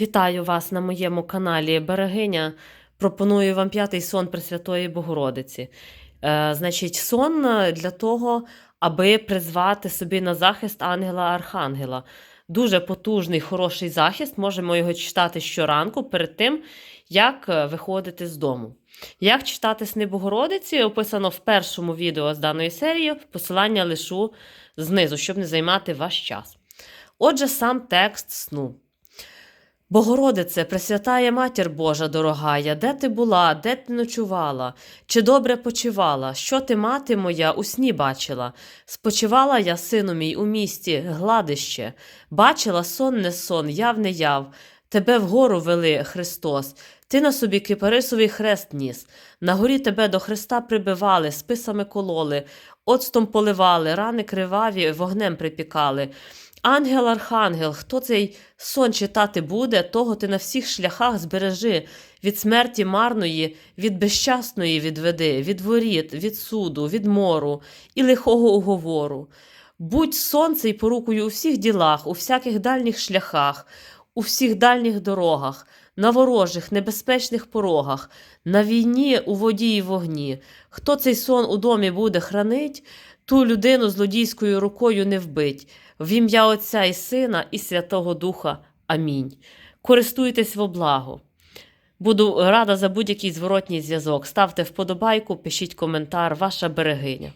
Вітаю вас на моєму каналі Берегиня. Пропоную вам п'ятий сон Пресвятої Богородиці. Е, значить, сон е, для того, аби призвати собі на захист ангела-архангела. Дуже потужний, хороший захист. Можемо його читати щоранку перед тим, як е, виходити з дому. Як читати сни Богородиці, описано в першому відео з даної серії. Посилання лишу знизу, щоб не займати ваш час. Отже, сам текст сну. Богородице, Пресвятая Матір Божа дорогая, де ти була, де ти ночувала, чи добре почивала, що ти, мати моя, у сні бачила? Спочивала я, сину мій, у місті, гладище, бачила сон не сон, яв не яв, тебе вгору вели, Христос, ти на собі кипарисовий хрест ніс, на горі тебе до хреста прибивали, списами кололи, оцтом поливали, рани криваві вогнем припікали. Ангел, архангел, хто цей сон читати буде, того ти на всіх шляхах збережи, від смерті марної, від безщасної відведи, від воріт, від суду, від мору і лихого уговору. Будь сонце й порукою у всіх ділах, у всяких дальніх шляхах, у всіх дальніх дорогах, на ворожих, небезпечних порогах, на війні, у воді і вогні. Хто цей сон у домі буде хранить, ту людину злодійською рукою не вбить. В ім'я Отця і Сина і Святого Духа. Амінь. Користуйтесь во благо. Буду рада за будь-який зворотній зв'язок. Ставте вподобайку, пишіть коментар, ваша берегиня.